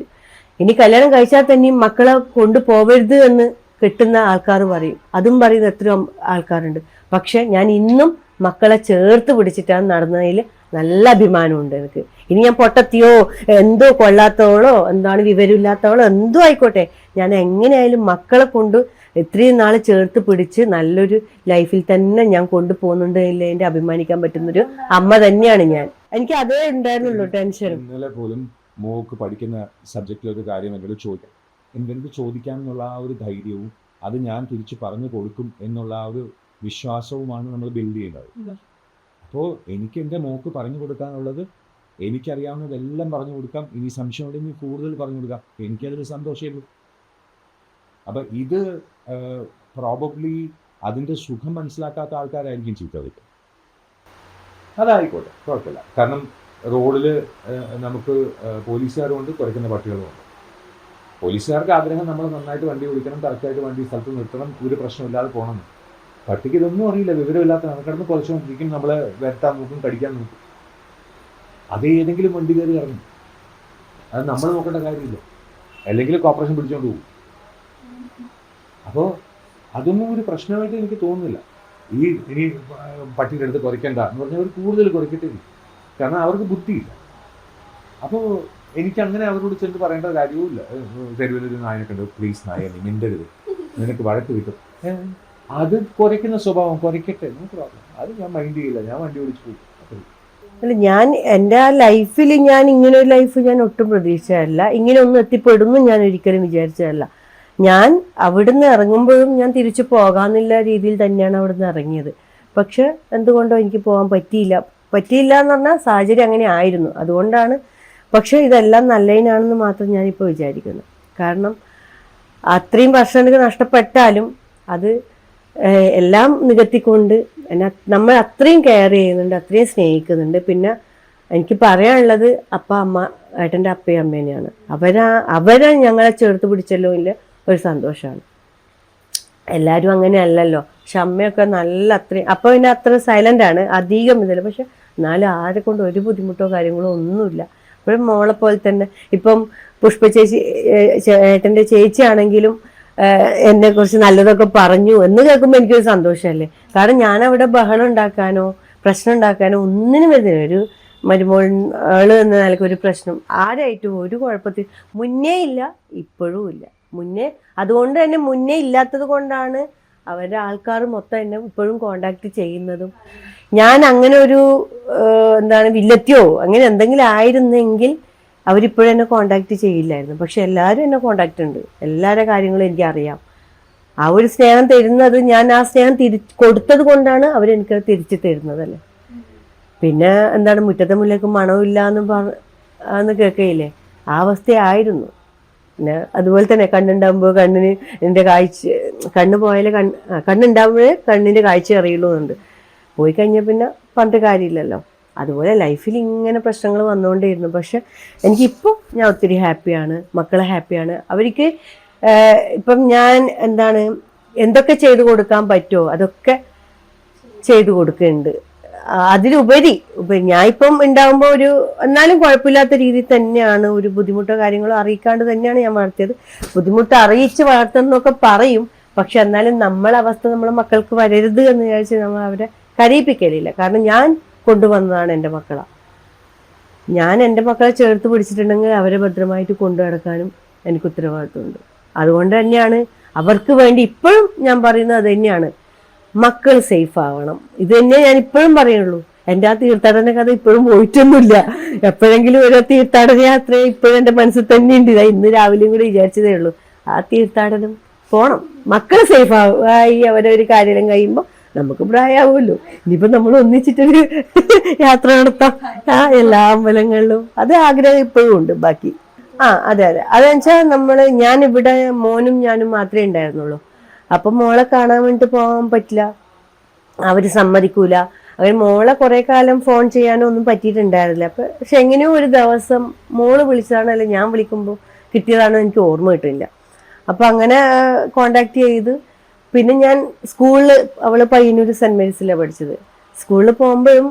ഇനി കല്യാണം കഴിച്ചാൽ തന്നെയും മക്കളെ കൊണ്ടുപോകരുത് എന്ന് കിട്ടുന്ന ആൾക്കാർ പറയും. അതും പറയുന്ന എത്രയോ ആൾക്കാരുണ്ട്. പക്ഷെ ഞാൻ ഇന്നും മക്കളെ ചേർത്ത് പിടിച്ചിട്ടാണ് നടന്നതിൽ നല്ല അഭിമാനമുണ്ട് എനിക്ക്. ഇനി ഞാൻ പൊട്ടത്തിയോ എന്തോ കൊള്ളാത്തവളോ എന്താണ് വിവരമില്ലാത്തവളോ എന്തോ ആയിക്കോട്ടെ. ഞാൻ എങ്ങനെയായാലും മക്കളെ കൊണ്ട് ഇത്രയും നാൾ ചേർത്ത് പിടിച്ച് നല്ലൊരു ലൈഫിൽ തന്നെ ഞാൻ കൊണ്ടുപോകുന്നുണ്ട് എന്നതിന്റെ അഭിമാനിക്കാൻ പറ്റുന്നൊരു അമ്മ തന്നെയാണ് ഞാൻ. എനിക്ക് അതേ ഉണ്ടായിരുന്നുള്ളൂ ടെൻഷൻ. ഇന്നലെ പോലും മോക്ക് പഠിക്കുന്ന സബ്ജക്റ്റിലൊരു കാര്യം എന്നോട് ചോദിക്കാം എന്തെങ്കിലും ചോദിക്കാം എന്നുള്ള ആ ഒരു ധൈര്യവും അത് ഞാൻ തിരിച്ചു പറഞ്ഞു കൊടുക്കും എന്നുള്ള ആ ഒരു വിശ്വാസവുമാണ് നമ്മൾ ബിൽഡ് ചെയ്യുന്നത് അപ്പോൾ എനിക്ക് എന്റെ മോക്ക് പറഞ്ഞു കൊടുക്കാനുള്ളത് എനിക്കറിയാവുന്നതെല്ലാം പറഞ്ഞു കൊടുക്കാം. ഇനി സംശയമുണ്ടെങ്കിൽ കൂടുതൽ പറഞ്ഞു കൊടുക്കാം. എനിക്കതൊരു സന്തോഷമേ ഉള്ളൂ. അപ്പം ഇത് പ്രോബബ്ലി അതിന്റെ സുഖം മനസ്സിലാക്കാത്ത ആൾക്കാരായിരിക്കും ചീത്ത വിളിക്കുക അതായിക്കോട്ടെ കുഴപ്പമില്ല. കാരണം റോഡിൽ നമുക്ക് പോലീസുകാരുമുണ്ട് കുറയ്ക്കുന്ന പട്ടികളുമുണ്ട്. പോലീസുകാർക്ക് ആഗ്രഹം നമ്മൾ നന്നായിട്ട് വണ്ടി ഓടിക്കണം കറക്റ്റായിട്ട് വണ്ടി സ്ഥലത്ത് നിർത്തണം ഒരു പ്രശ്നമില്ലാതെ പോകണം. പട്ടിക്ക് ഇതൊന്നും അറിയില്ല വിവരമില്ലാത്ത കിടന്ന് കുറച്ചുകൊണ്ടിരിക്കും നമ്മളെ വരട്ടാൻ നോക്കും കടിക്കാൻ നോക്കും. അത് ഏതെങ്കിലും വണ്ടി കയറി ഇറങ്ങും. അത് നമ്മൾ നോക്കേണ്ട കാര്യമില്ല. അല്ലെങ്കിൽ കോപ്പറേഷൻ പിടിച്ചോണ്ട് പോകും. അപ്പോൾ അതൊന്നും ഒരു പ്രശ്നമായിട്ട് എനിക്ക് തോന്നുന്നില്ല. ഈ ഇനി പട്ടിയുടെ അടുത്ത് കുറയ്ക്കണ്ട എന്ന് പറഞ്ഞാൽ അവർ കൂടുതൽ കുറയ്ക്കട്ടെ കാരണം അവർക്ക് ബുദ്ധിയില്ല. അപ്പോൾ എനിക്ക് അങ്ങനെ അവരോട് ചെന്ന് പറയേണ്ട കാര്യവുമില്ല. തെരുവിലൊരു നായനൊക്കെ ഉണ്ട് പ്ലീസ് നായ നീ മിണ്ടരുത് നിനക്ക് വഴക്ക് കിട്ടും. അത് കുറയ്ക്കുന്ന സ്വഭാവം കുറയ്ക്കട്ടെ അത് ഞാൻ മൈൻഡ് ചെയ്യില്ല. ഞാൻ വണ്ടി ഓടിച്ചു പോയി. അല്ല ഞാൻ എന്റെ ആ ലൈഫിൽ ഞാൻ ഇങ്ങനെ ഒരു ലൈഫ് ഞാൻ ഒട്ടും പ്രതീക്ഷിച്ചതല്ല. ഇങ്ങനെ ഒന്നും എത്തിപ്പെടുന്നു ഞാൻ ഒരിക്കലും വിചാരിച്ചതല്ല. ഞാൻ അവിടുന്ന് ഇറങ്ങുമ്പോഴും ഞാൻ തിരിച്ചു പോകാമെന്നുള്ള രീതിയിൽ തന്നെയാണ് അവിടുന്ന് ഇറങ്ങിയത്. പക്ഷെ എന്തുകൊണ്ടോ എനിക്ക് പോകാൻ പറ്റിയില്ല. പറ്റിയില്ല എന്ന് പറഞ്ഞാൽ സാഹചര്യം അങ്ങനെ ആയിരുന്നു. അതുകൊണ്ടാണ് പക്ഷെ ഇതെല്ലാം നല്ലതിനാണെന്ന് മാത്രം ഞാനിപ്പോൾ വിചാരിക്കുന്നു. കാരണം അത്രയും വർഷം എനിക്ക് നഷ്ടപ്പെട്ടാലും അത് എല്ലാം നികത്തിക്കൊണ്ട് എന്നെ നമ്മൾ അത്രയും കെയർ ചെയ്യുന്നുണ്ട് അത്രയും സ്നേഹിക്കുന്നുണ്ട്. പിന്നെ എനിക്ക് പറയാനുള്ളത് അപ്പ അമ്മ ഏട്ടന്റെ അപ്പയും അമ്മേനെയാണ്. അവരാ അവരെ ഞങ്ങളെ ചേർത്ത് പിടിച്ചല്ലോ ഇല്ല ഒരു സന്തോഷമാണ് എല്ലാവരും അങ്ങനെ അല്ലല്ലോ പക്ഷെ അമ്മയൊക്കെ നല്ല അത്രയും അപ്പോൾ പിന്നെ അത്ര സൈലന്റ് ആണ് അധികം ഇതല്ല. പക്ഷെ എന്നാലും ആരെ കൊണ്ട് ഒരു ബുദ്ധിമുട്ടോ കാര്യങ്ങളോ ഒന്നുമില്ല. അപ്പോഴും മോളെ പോലെ തന്നെ. ഇപ്പം പുഷ്പ ചേച്ചി ഏഹ്, ഏട്ടന്റെ ചേച്ചിയാണെങ്കിലും എന്നെ കുറിച്ച് നല്ലതൊക്കെ പറഞ്ഞു എന്ന് കേൾക്കുമ്പോൾ എനിക്കൊരു സന്തോഷമല്ലേ കാരണം ഞാൻ അവിടെ ബഹളം ഉണ്ടാക്കാനോ പ്രശ്നം ഉണ്ടാക്കാനോ ഒന്നിനും വരുന്നില്ല. ഒരു മരുമോൾ ആൾ എന്ന നിലയ്ക്ക് ഒരു പ്രശ്നം. ആരായിട്ടും ഒരു കുഴപ്പത്തിൽ മുന്നേ ഇല്ല ഇപ്പോഴും ഇല്ല. മുന്നേ അതുകൊണ്ട് തന്നെ മുന്നേ ഇല്ലാത്തത് കൊണ്ടാണ് അവരുടെ ആൾക്കാർ മൊത്തം എന്നെ ഇപ്പോഴും കോണ്ടാക്ട് ചെയ്യുന്നതും. ഞാൻ അങ്ങനെ ഒരു എന്താണ് വില്ലത്തിയോ അങ്ങനെ എന്തെങ്കിലും ആയിരുന്നെങ്കിൽ അവരിപ്പോഴും എന്നെ കോണ്ടാക്ട് ചെയ്യില്ലായിരുന്നു. പക്ഷെ എല്ലാവരും എന്നെ കോണ്ടാക്ട് ഉണ്ട്. എല്ലാവരുടെ കാര്യങ്ങളും എനിക്കറിയാം. ആ ഒരു സ്നേഹം തരുന്നത് ഞാൻ ആ സ്നേഹം തിരി കൊടുത്തത് കൊണ്ടാണ് അവരെനിക്ക് തിരിച്ചു തരുന്നതല്ലേ പിന്നെ എന്താണ് മുറ്റത്തെ മുല്ലക്ക് മണമില്ല എന്ന് പറ കേൾക്കയില്ലേ? ആ അവസ്ഥയായിരുന്നു. പിന്നെ അതുപോലെ തന്നെ കണ്ണുണ്ടാകുമ്പോൾ കണ്ണിന് എന്റെ കാഴ്ച കണ്ണ് പോയാലേ കണ്ണ് കണ്ണുണ്ടാകുമ്പോഴേ കണ്ണിന്റെ കാഴ്ച അറിയുള്ളൂ എന്നുണ്ട് പോയി കഴിഞ്ഞാൽ പിന്നെ പറഞ്ഞിട്ട് കാര്യമില്ലല്ലോ. അതുപോലെ ലൈഫിൽ ഇങ്ങനെ പ്രശ്നങ്ങൾ വന്നുകൊണ്ടേയിരുന്നു പക്ഷെ എനിക്കിപ്പോൾ ഞാൻ ഒത്തിരി ഹാപ്പിയാണ് മക്കളെ ഹാപ്പിയാണ്. അവർക്ക് ഇപ്പം ഞാൻ എന്താണ് എന്തൊക്കെ ചെയ്തു കൊടുക്കാൻ പറ്റുമോ അതൊക്കെ ചെയ്തു കൊടുക്കുന്നുണ്ട്. അതിലുപരി ഞാൻ ഇപ്പം ഉണ്ടാകുമ്പോൾ ഒരു എന്നാലും കുഴപ്പമില്ലാത്ത രീതിയിൽ തന്നെയാണ് ഒരു ബുദ്ധിമുട്ടോ കാര്യങ്ങളോ അറിയിക്കാണ്ട് തന്നെയാണ് ഞാൻ വളർത്തിയത്. ബുദ്ധിമുട്ട് അറിയിച്ച് വളർത്തുന്നൊക്കെ പറയും പക്ഷെ എന്നാലും നമ്മളെ അവസ്ഥ നമ്മളെ മക്കൾക്ക് വരരുത് എന്ന് വിചാരിച്ച് നമ്മൾ അവരെ കരയിപ്പിക്കലില്ല. കാരണം ഞാൻ കൊണ്ടുവന്നതാണ് എന്റെ മക്കളെ. ഞാൻ എന്റെ മക്കളെ ചേർത്ത് പിടിച്ചിട്ടുണ്ടെങ്കിൽ അവരെ ഭദ്രമായിട്ട് കൊണ്ടു നടക്കാനും എനിക്ക് ഉത്തരവാദിത്വമുണ്ട്. അതുകൊണ്ട് തന്നെയാണ് അവർക്ക് വേണ്ടി ഇപ്പോഴും ഞാൻ പറയുന്നത് അത് തന്നെയാണ്. മക്കൾ സേഫ് ആവണം. ഇത് തന്നെ ഞാൻ ഇപ്പോഴും പറയുള്ളൂ. എന്റെ ആ തീർത്ഥാടന കഥ ഇപ്പോഴും പോയിട്ടൊന്നുമില്ല. എപ്പോഴെങ്കിലും ഒരു തീർത്ഥാടന യാത്ര ഇപ്പോഴും എന്റെ മനസ്സിൽ തന്നെ ഉണ്ട് ഇതാ ഇന്ന് രാവിലെയും കൂടി വിചാരിച്ചതേ ഉള്ളൂ. ആ തീർത്ഥാടനം പോണം. മക്കൾ സേഫ് ആയി അവരൊരു കാര്യം കഴിയുമ്പോൾ നമുക്ക് പ്രായമാവുമല്ലോ ഇനിയിപ്പോൾ നമ്മൾ ഒന്നിച്ചിട്ടൊരു യാത്ര നടത്താം. ആ എല്ലാ അമ്പലങ്ങളിലും. അത് ആഗ്രഹം ഇപ്പോഴും ഉണ്ട്. ബാക്കി ആ അതെ അതെ. അതെന്നുവെച്ചാൽ നമ്മൾ ഞാൻ ഇവിടെ മോനും ഞാനും മാത്രമേ ഉണ്ടായിരുന്നുള്ളൂ. അപ്പം മോളെ കാണാൻ വേണ്ടി പോകാൻ പറ്റില്ല. അവർ സമ്മതിക്കൂല. അവർ മോളെ കുറെ കാലം ഫോൺ ചെയ്യാനോ ഒന്നും പറ്റിയിട്ടുണ്ടായിരുന്നില്ല. അപ്പൊ പക്ഷെ എങ്ങനെയോ ഒരു ദിവസം മോൾ വിളിച്ചതാണോ അല്ലെ ഞാൻ വിളിക്കുമ്പോൾ കിട്ടിയതാണോ എനിക്ക് ഓർമ്മ കിട്ടില്ല അപ്പൊ അങ്ങനെ കോണ്ടാക്ട് ചെയ്ത് പിന്നെ ഞാൻ സ്കൂളിൽ അവൾ പയ്യന്നൂർ സെന്റ് മേരീസിലാണ് പഠിച്ചത്. സ്കൂളിൽ പോകുമ്പോഴും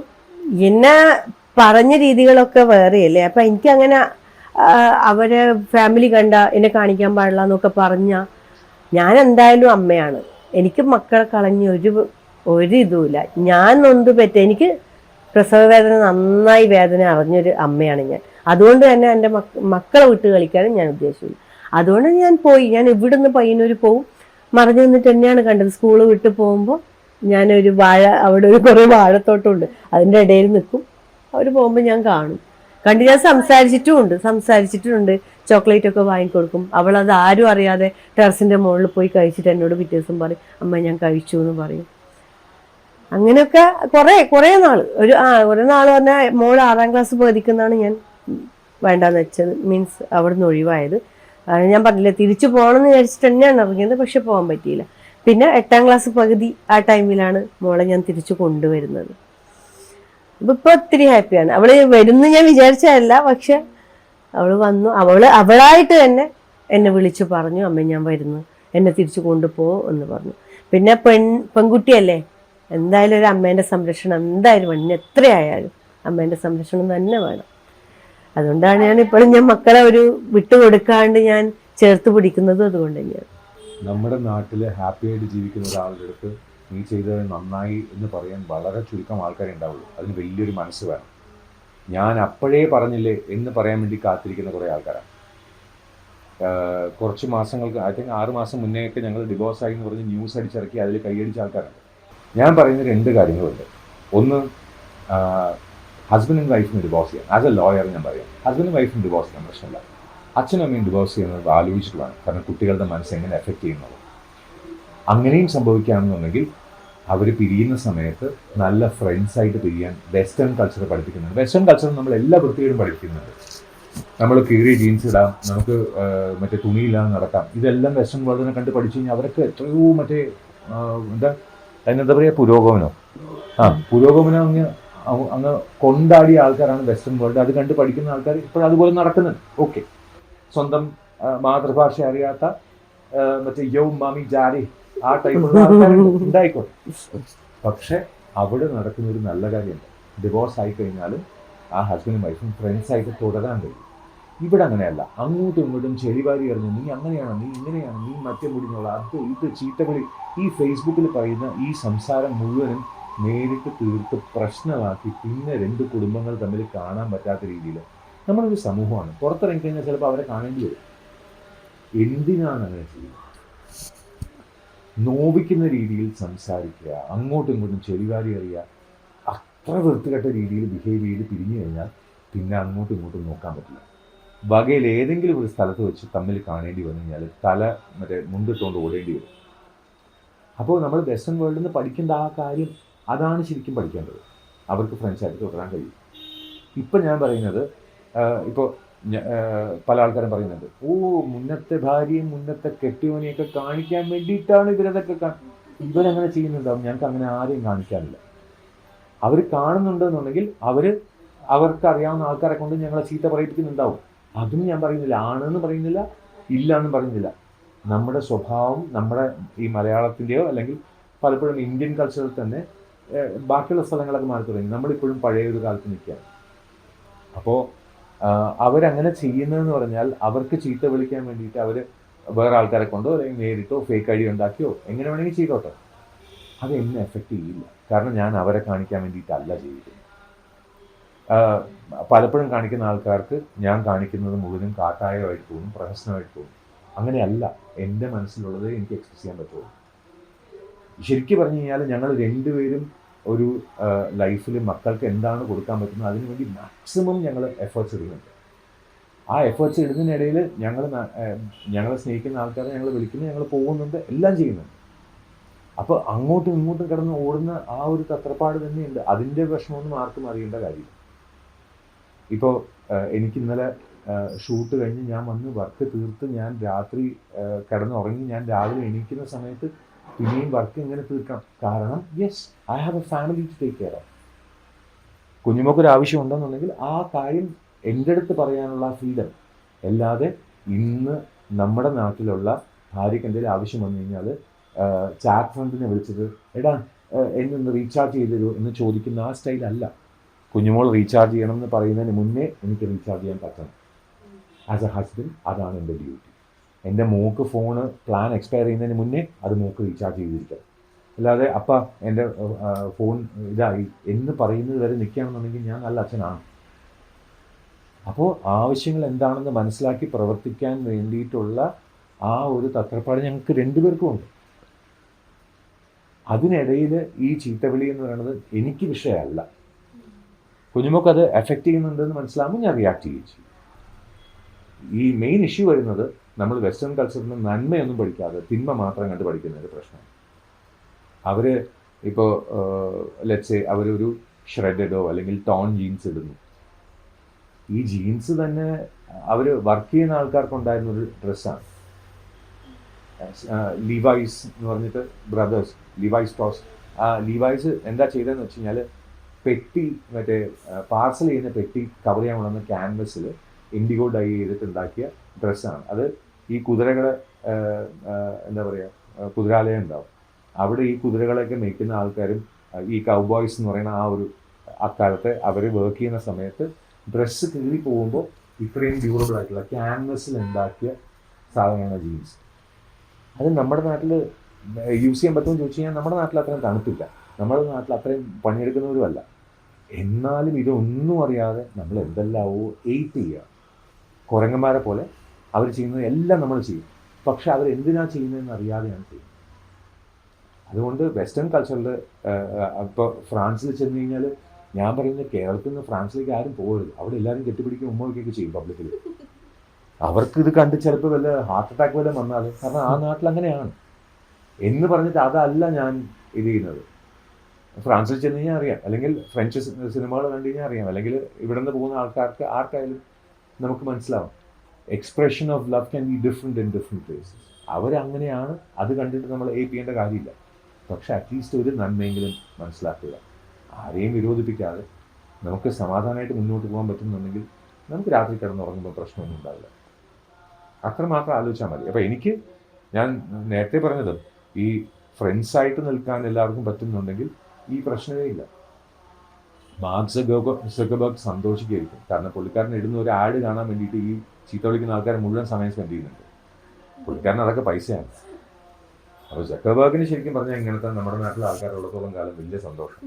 എന്നെ പറഞ്ഞ രീതികളൊക്കെ വേറെയല്ലേ? അപ്പൊ എനിക്ക് അങ്ങനെ അവരെ ഫാമിലി കണ്ട എന്നെ കാണിക്കാൻ പാടില്ല എന്നൊക്കെ പറഞ്ഞ ഞാൻ എന്തായാലും അമ്മയാണ്. എനിക്ക് മക്കളെ കളഞ്ഞ് ഒരു ഒരു ഇതുമില്ല. ഞാൻ നൊന്ത് പറ്റ? എനിക്ക് പ്രസവ വേദന നന്നായി വേദന അറിഞ്ഞൊരു അമ്മയാണ് ഞാൻ. അതുകൊണ്ട് തന്നെ എന്റെ മക്ക മക്കളെ വിട്ട് കളിക്കാനും ഞാൻ ഉദ്ദേശിച്ചു അതുകൊണ്ട് ഞാൻ പോയി. ഞാൻ ഇവിടുന്ന് പയ്യന്നൂർ പോവും. മറിഞ്ഞു നിന്നിട്ട് തന്നെയാണ് കണ്ടത്. സ്കൂൾ വിട്ട് പോകുമ്പോൾ ഞാനൊരു വാഴ അവിടെ ഒരു കുറേ വാഴത്തോട്ടമുണ്ട്. അതിന്റെ ഇടയിൽ നിൽക്കും. അവർ പോകുമ്പോൾ ഞാൻ കാണും. കണ്ട് ഞാൻ സംസാരിച്ചിട്ടും ഉണ്ട് സംസാരിച്ചിട്ടുണ്ട് ചോക്ലേറ്റ് ഒക്കെ വാങ്ങിക്കൊടുക്കും. അവൾ അത് ആരും അറിയാതെ ടെറസിന്റെ മുകളിൽ പോയി കഴിച്ചിട്ട് എന്നോട് പിറ്റേ ദിവസം പറയും അമ്മ ഞാൻ കഴിച്ചു എന്ന് പറയും. അങ്ങനെയൊക്കെ കുറേ കുറേ നാൾ ഒരു ആ കുറേ നാൾ പറഞ്ഞാൽ മോൾ ആറാം ക്ലാസ് പേടിക്കുന്നതാണ് ഞാൻ വേണ്ടാന്ന് വെച്ചത്. മീൻസ് അവിടുന്ന് ഒഴിവായത്. ഞാൻ പറഞ്ഞില്ല തിരിച്ചു പോകണമെന്ന് വിചാരിച്ചിട്ട് തന്നെയാണ് ഇറങ്ങിയത് പക്ഷെ പോകാൻ പറ്റിയില്ല. പിന്നെ എട്ടാം ക്ലാസ് പകുതി ആ ടൈമിലാണ് മോളെ ഞാൻ തിരിച്ചു കൊണ്ടുവരുന്നത്. അപ്പൊ ഇപ്പൊ ഒത്തിരി ഹാപ്പിയാണ്. അവൾ വരുന്ന ഞാൻ വിചാരിച്ചതല്ല പക്ഷെ അവൾ വന്നു. അവൾ അവളായിട്ട് തന്നെ എന്നെ വിളിച്ചു പറഞ്ഞു അമ്മ ഞാൻ വരുന്നു. എന്നെ തിരിച്ചു കൊണ്ടുപോകും എന്ന് പറഞ്ഞു. പിന്നെ പെൺ പെൺകുട്ടിയല്ലേ? എന്തായാലും ഒരു അമ്മേന്റെ സംരക്ഷണം എന്തായാലും വേണം എത്രയായാലും അമ്മേന്റെ സംരക്ഷണം തന്നെ വേണം. അതുകൊണ്ടാണ് ഞാൻ ഇപ്പോഴും ഞാൻ മക്കളെ ഒരു വിട്ടുകൊടുക്കാണ്ട് ഞാൻ ചേർത്ത് പിടിക്കുന്നതും അതുകൊണ്ട് തന്നെയാണ്. നമ്മുടെ നാട്ടിൽ ഹാപ്പിയായിട്ട് ജീവിക്കുന്ന ഒരാളുടെ അടുത്ത് നീ ചെയ്തത് നന്നായി എന്ന് പറയാൻ വളരെ ചുരുക്കം ആൾക്കാരെ ഉണ്ടാവുള്ളൂ. അതിന് വലിയൊരു മനസ്സ് വേണം. ഞാൻ അപ്പോഴേ പറഞ്ഞില്ലേ എന്ന് പറയാൻ വേണ്ടി കാത്തിരിക്കുന്ന കുറേ ആൾക്കാരാണ്. കുറച്ച് മാസങ്ങൾക്ക് ഐ തിങ്ക് ആറ് മാസം മുന്നേയൊക്കെ ഞങ്ങൾ ഡിവോഴ്സ് ആയി എന്ന് പറഞ്ഞ് ന്യൂസ് അടിച്ചിറക്കി അതിൽ കൈയടിച്ച ആൾക്കാരുണ്ട്. ഞാൻ പറയുന്ന രണ്ട് കാര്യങ്ങളുണ്ട്. ഒന്ന് ഹസ്ബൻഡ് വൈഫിന് ഡിവോഴ്സ് ചെയ്യാം ആസ് എ ലോയർ ഞാൻ പറയാം. ഹസ്ബൻഡും വൈഫിന് ഡിവോഴ്സ് ചെയ്യാൻ പ്രശ്നമില്ല. അച്ഛനും അമ്മയും ഡിവോഴ്സ് ചെയ്യുന്നത് ആലോചിച്ചിട്ട് വേണം കാരണം കുട്ടികളുടെ മനസ്സ് എങ്ങനെ എഫക്റ്റ് ചെയ്യുന്നത് അങ്ങനെയും സംഭവിക്കുകയാണെന്നുണ്ടെങ്കിൽ അവർ പിരിയുന്ന സമയത്ത് നല്ല ഫ്രണ്ട്സ് ആയിട്ട് പിരിയാൻ വെസ്റ്റേൺ കൾച്ചർ പഠിപ്പിക്കുന്നുണ്ട്. വെസ്റ്റേൺ കൾച്ചർ നമ്മൾ എല്ലാ വൃത്തിയിലും പഠിപ്പിക്കുന്നുണ്ട്. നമ്മൾ കീറി ജീൻസ് ഇടാം നമുക്ക് മറ്റേ തുണിയില്ലാതെ നടക്കാം. ഇതെല്ലാം വെസ്റ്റേൺ വേൾഡിനെ കണ്ട് പഠിച്ചു കഴിഞ്ഞാൽ അവർക്ക് എത്രയോ മറ്റേ എന്താ അതിനെന്താ പറയുക പുരോഗമനം. ആ പുരോഗമനം അങ്ങ് അങ്ങ് കൊണ്ടാടിയ ആൾക്കാരാണ് വെസ്റ്റേൺ വേൾഡ് അത് കണ്ട് പഠിക്കുന്ന ആൾക്കാർ ഇപ്പോഴും അതുപോലെ നടക്കുന്നുണ്ട്. ഓക്കെ സ്വന്തം മാതൃഭാഷ അറിയാത്ത മറ്റേ യൗ മാമി ജാരി ആ ടൈപ്പുള്ള ഉണ്ടായിക്കോട്ടെ. പക്ഷെ അവിടെ നടക്കുന്ന ഒരു നല്ല കാര്യമുണ്ട്. ഡിവോഴ്സ് ആയി കഴിഞ്ഞാലും ആ ഹസ്ബൻഡും വൈഫും ഫ്രണ്ട്സ് ആയിട്ട് തുടരാൻ കഴിയും. ഇവിടെ അങ്ങനെയല്ല. അങ്ങോട്ടും ഇങ്ങോട്ടും ചെളിവാരി എറിഞ്ഞു നീ അങ്ങനെയാണ്? നീ ഇങ്ങനെയാണ്? നീ മറ്റേ മുടിഞ്ഞോളാം? അത് ഇത് ചീത്തകളി ഈ ഫേസ്ബുക്കിൽ പറയുന്ന ഈ സംസാരം മുഴുവനും നേരിട്ട് തീർത്ത് പ്രശ്നമാക്കി പിന്നെ രണ്ട് കുടുംബങ്ങൾ തമ്മിൽ കാണാൻ പറ്റാത്ത രീതിയിൽ നമ്മളൊരു സമൂഹമാണ്. പുറത്തിറങ്ങി കഴിഞ്ഞാൽ ചിലപ്പോൾ അവരെ കാണേണ്ടി വരും. എന്തിനാണ് അങ്ങനെ ചെയ്യുന്നത്? നോവിക്കുന്ന രീതിയിൽ സംസാരിക്കുക അങ്ങോട്ടും ഇങ്ങോട്ടും ചെളിവാരി അറിയുക അത്ര വൃത്തികെട്ട രീതിയിൽ ബിഹേവ് ചെയ്ത് പിരിഞ്ഞു കഴിഞ്ഞാൽ പിന്നെ അങ്ങോട്ടും ഇങ്ങോട്ടും നോക്കാൻ പറ്റില്ല. വകയിൽ ഏതെങ്കിലും ഒരു സ്ഥലത്ത് വെച്ച് തമ്മിൽ കാണേണ്ടി വന്നു കഴിഞ്ഞാൽ തല മറ്റേ മുണ്ടിട്ടുകൊണ്ട് ഓടേണ്ടി വരും. അപ്പോൾ നമ്മൾ വെസ്റ്റേൺ വേൾഡിൽ നിന്ന് പഠിക്കേണ്ട ആ കാര്യം അതാണ് ശരിക്കും പഠിക്കേണ്ടത്. അവർക്ക് ഫ്രണ്ട്സായിട്ട് തുടരാൻ കഴിയും. ഇപ്പം ഞാൻ പറയുന്നത് ഇപ്പോൾ പല ആൾക്കാരും പറയുന്നുണ്ട്. ഓ മുന്നത്തെ ഭാര്യയും മുന്നത്തെ കെട്ടിയോനെയൊക്കെ കാണിക്കാൻ വേണ്ടിയിട്ടാണ് ഇവരതൊക്കെ ഇവരങ്ങനെ ചെയ്യുന്നുണ്ടാവും. ഞങ്ങൾക്ക് അങ്ങനെ ആരെയും കാണിക്കാറില്ല. അവർ കാണുന്നുണ്ടെന്നുണ്ടെങ്കിൽ അവർ അവർക്ക് അറിയാവുന്ന ആൾക്കാരെ കൊണ്ട് ഞങ്ങളെ ചീത്ത പറയിപ്പിക്കുന്നുണ്ടാവും. അതും ഞാൻ പറയുന്നില്ല. ആണെന്ന് പറയുന്നില്ല ഇല്ല എന്നും പറയുന്നില്ല. നമ്മുടെ സ്വഭാവം നമ്മുടെ ഈ മലയാളത്തിന്റെയോ അല്ലെങ്കിൽ പലപ്പോഴും ഇന്ത്യൻ കൾച്ചറിൽ തന്നെ ബാക്കിയുള്ള സ്ഥലങ്ങളൊക്കെ മാറി തുടങ്ങി നമ്മളിപ്പോഴും പഴയ ഒരു കാലത്ത് നിൽക്കുകയാണ്. അപ്പോൾ അവരങ്ങനെ ചെയ്യുന്നതെന്ന് പറഞ്ഞാൽ അവർക്ക് ചീത്ത വിളിക്കാൻ വേണ്ടിയിട്ട് അവർ വേറെ ആൾക്കാരെ കൊണ്ടോ അല്ലെങ്കിൽ നേരിട്ടോ ഫേക്ക് ഐ ഡി ഉണ്ടാക്കിയോ എങ്ങനെ വേണമെങ്കിൽ ചെയ്തോട്ടെ. അത് എന്നെ എഫക്റ്റ് ചെയ്യില്ല. കാരണം ഞാൻ അവരെ കാണിക്കാൻ വേണ്ടിയിട്ടല്ല ജീവിക്കുന്നത് പലപ്പോഴും കാണിക്കുന്ന ആൾക്കാർക്ക് ഞാൻ കാണിക്കുന്നത് മുഴുവനും കാട്ടായമായിട്ട് തോന്നും പ്രഹസനമായിട്ട് തോന്നും. അങ്ങനെയല്ല. എന്റെ മനസ്സിലുള്ളത് എനിക്ക് എക്സ്പ്രസ് ചെയ്യാൻ പറ്റുള്ളൂ. ശരിക്കും പറഞ്ഞു കഴിഞ്ഞാൽ ഞങ്ങൾ രണ്ടുപേരും ഒരു ലൈഫിൽ മക്കൾക്ക് എന്താണ് കൊടുക്കാൻ പറ്റുന്നത് അതിനുവേണ്ടി മാക്സിമം ഞങ്ങൾ എഫേർട്സ് ഇടുന്നുണ്ട്. ആ എഫേർട്സ് ഇടുന്നതിനിടയിൽ ഞങ്ങൾ ഞങ്ങളെ സ്നേഹിക്കുന്ന ആൾക്കാരെ ഞങ്ങൾ വിളിക്കുന്നു ഞങ്ങൾ പോകുന്നുണ്ട് എല്ലാം ചെയ്യുന്നുണ്ട്. അപ്പോൾ അങ്ങോട്ടും ഇങ്ങോട്ടും കിടന്ന് ഓടുന്ന ആ ഒരു തത്രപ്പാട് തന്നെയുണ്ട്. അതിന്റെ വിഷമമൊന്നും ആർക്കും അറിയേണ്ട കാര്യം. ഇപ്പോൾ എനിക്ക് ഇന്നലെ ഷൂട്ട് കഴിഞ്ഞ് ഞാൻ വന്ന് വർക്ക് തീർത്ത് ഞാൻ രാത്രി കിടന്നുറങ്ങി ഞാൻ രാവിലെ എണീക്കുന്ന സമയത്ത് പിന്നെയും വർക്ക് ഇങ്ങനെ തീർക്കാം. കാരണം yes I have a family to take care of കുഞ്ഞുമൊക്കൊരു ആവശ്യം ഉണ്ടെന്നുണ്ടെങ്കിൽ ആ കാര്യം എന്റെ അടുത്ത് പറയാനുള്ള ഫ്രീഡം അല്ലാതെ ഇന്ന് നമ്മുടെ നാട്ടിലുള്ള ഭാര്യയ്ക്ക് എന്തെങ്കിലും ആവശ്യം വന്നു കഴിഞ്ഞാൽ ചാറ്റ് ഫ്രണ്ടിനെ വിളിച്ചത് എടാ എന്നൊന്ന് റീചാർജ് ചെയ്ത് തരുമോ എന്ന് ചോദിക്കുന്ന ആ സ്റ്റൈലല്ല കുഞ്ഞുമോൾ റീചാർജ് ചെയ്യണം എന്ന് പറയുന്നതിന് മുന്നേ എനിക്ക് റീചാർജ് ചെയ്യാൻ പറ്റണം. ആസ് എ ഹസ്ബൻഡ് അതാണ് എന്റെ ഡ്യൂട്ടി എന്റെ മൂക്ക് ഫോണ് പ്ലാൻ എക്സ്പയർ ചെയ്യുന്നതിന് മുന്നേ അത് മൂക്ക് റീചാർജ് ചെയ്തിരിക്കണം അല്ലാതെ അപ്പ എന്റെ ഫോൺ ഇതായി. എന്ന് പറയുന്നത് വരെ നിൽക്കുകയാണെന്നുണ്ടെങ്കിൽ ഞാൻ നല്ല അച്ഛനാണ്. അപ്പോൾ ആവശ്യങ്ങൾ എന്താണെന്ന് മനസ്സിലാക്കി പ്രവർത്തിക്കാൻ വേണ്ടിയിട്ടുള്ള ആ ഒരു തത്രപ്പാട് ഞങ്ങൾക്ക് രണ്ടുപേർക്കും ഉണ്ട്. അതിനിടയിൽ ഈ ചീത്തവിളി എന്ന് പറയുന്നത് എനിക്ക് വിഷയമല്ല. കുഞ്ഞുമൊക്കെ അത് എഫക്റ്റ് ചെയ്യുന്നുണ്ടെന്ന് മനസ്സിലാകുമ്പോൾ ഞാൻ റിയാക്ട് ചെയ്യുകയും ചെയ്യും. ഈ മെയിൻ ഇഷ്യൂ വരുന്നത് നമ്മൾ വെസ്റ്റേൺ കൾച്ചറിൽ നിന്ന് നന്മയൊന്നും പഠിക്കാതെ തിന്മ മാത്രം കണ്ട് പഠിക്കുന്ന ഒരു പ്രശ്നമാണ്. അവർ ഇപ്പോൾ ലെറ്റ്സേ അവരൊരു ഷ്രെഡഡോ അല്ലെങ്കിൽ ടോൺ ജീൻസ് ഇടുന്നു. ഈ ജീൻസ് തന്നെ അവർ വർക്ക് ചെയ്യുന്ന ആൾക്കാർക്കുണ്ടായിരുന്ന ഒരു ഡ്രസ്സാണ് ലീവൈസ് എന്ന് പറഞ്ഞിട്ട് ബ്രദേഴ്സ് ലീവൈസ് ടോസ് ആ ലീവൈസ് എന്താ ചെയ്തതെന്ന് വെച്ച് കഴിഞ്ഞാൽ പെട്ടി മറ്റേ പാർസൽ ചെയ്യുന്ന പെട്ടി കവർ ചെയ്യാൻ കൊണ്ടുവന്ന ക്യാൻവസിൽ ഇൻഡിഗോ ഡൈ ചെയ്തിട്ടുണ്ടാക്കിയ ഡ്രസ്സാണ്. അത് ഈ കുതിരകളെ എന്താ പറയുക കുതിരാലയം ഉണ്ടാവും. അവിടെ ഈ കുതിരകളെയൊക്കെ മേയ്ക്കുന്ന ആൾക്കാരും ഈ കൗബോയ്സ് എന്ന് പറയുന്ന ആ ഒരു അക്കാലത്തെ അവർ വർക്ക് ചെയ്യുന്ന സമയത്ത് ഡ്രസ്സ് കീറി പോകുമ്പോൾ ഇത്രയും ഡ്യൂറബിൾ ആയിട്ടുള്ള ക്യാൻവസിൽ ഉണ്ടാക്കിയ സാധനമാണ് ജീൻസ് അത് നമ്മുടെ നാട്ടിൽ യൂസ് ചെയ്യാൻ പറ്റുമെന്ന് ചോദിച്ചു കഴിഞ്ഞാൽ നമ്മുടെ നാട്ടിൽ അത്രയും തണുപ്പില്ല. നമ്മുടെ നാട്ടിൽ അത്രയും പണിയെടുക്കുന്നവരുമല്ല. എന്നാലും ഇതൊന്നും അറിയാതെ നമ്മൾ എന്തെല്ലാമോ എയ്റ്റ് ചെയ്യുക കുരങ്ങന്മാരെ പോലെ അവർ ചെയ്യുന്നത് എല്ലാം നമ്മൾ ചെയ്യും. പക്ഷെ അവർ എന്തിനാ ചെയ്യുന്നതെന്ന് അറിയാതെയാണ് ചെയ്യുന്നത്. അതുകൊണ്ട് വെസ്റ്റേൺ കൾച്ചറിൽ ഇപ്പോൾ ഫ്രാൻസിൽ ചെന്ന് കഴിഞ്ഞാൽ ഞാൻ പറയുന്നത് കേരളത്തിൽ നിന്ന് ഫ്രാൻസിലേക്ക് ആരും പോകരുത്. അവിടെ എല്ലാവരും കെട്ടിപ്പിടിക്കും ഉമ്മ വയ്ക്കുകയൊക്കെ ചെയ്യും പബ്ലിക്കിൽ അവർക്ക് ഇത് കണ്ട് ചിലപ്പോൾ വല്ല ഹാർട്ട് അറ്റാക്ക് വല്ല വന്നാൽ കാരണം ആ നാട്ടിൽ അങ്ങനെയാണ്. എന്ന് പറഞ്ഞിട്ട് അതല്ല ഞാൻ ഇത് ചെയ്യുന്നത്. ഫ്രാൻസിൽ ചെന്ന് കഴിഞ്ഞാൽ അറിയാം. അല്ലെങ്കിൽ ഫ്രഞ്ച് സിനിമകൾ കണ്ടു കഴിഞ്ഞാൽ അറിയാം. അല്ലെങ്കിൽ ഇവിടെ നിന്ന് പോകുന്ന ആൾക്കാർക്ക് ആർക്കായാലും നമുക്ക് മനസ്സിലാവും. Expression of love can be different in different places അവരങ്ങനെയാണ് അത് കണ്ടിട്ട് നമ്മൾ ഏ ചെയ്യേണ്ട കാര്യമില്ല. പക്ഷെ അറ്റ്ലീസ്റ്റ് ഒരു നന്മയെങ്കിലും മനസ്സിലാക്കുക. ആരെയും വിരോധിപ്പിക്കാതെ നമുക്ക് സമാധാനമായിട്ട് മുന്നോട്ട് പോകാൻ പറ്റുന്നുണ്ടെങ്കിൽ നമുക്ക് രാത്രി കിടന്നുറങ്ങുമ്പോൾ പ്രശ്നമൊന്നും ഉണ്ടാവില്ല. അത്രമാത്രം ആലോചിച്ചാൽ മതി. അപ്പോൾ എനിക്ക് ഞാൻ നേരത്തെ പറഞ്ഞത് ഈ ഫ്രണ്ട്സായിട്ട് നിൽക്കാൻ എല്ലാവർക്കും പറ്റുന്നുണ്ടെങ്കിൽ ഈ പ്രശ്നമേ ഇല്ല. മാർക്ക് സഗബർഗ് സന്തോഷിക്കായിരിക്കും കാരണം പുള്ളിക്കാരൻ ഇടുന്ന ഒരു ആഡ് കാണാൻ വേണ്ടിയിട്ട് ഈ ചീത്ത വിളിക്കുന്ന ആൾക്കാർ മുഴുവൻ സമയം സ്പെൻഡ് ചെയ്യുന്നുണ്ട്. പുള്ളിക്കാരൻ അതൊക്കെ പൈസയാണ്. അപ്പോൾ സക്കബർഗിന് ശരിക്കും പറഞ്ഞാൽ ഇങ്ങനത്തെ നമ്മുടെ നാട്ടിലെ ആൾക്കാരുള്ളത്തോളം കാലം വലിയ സന്തോഷം.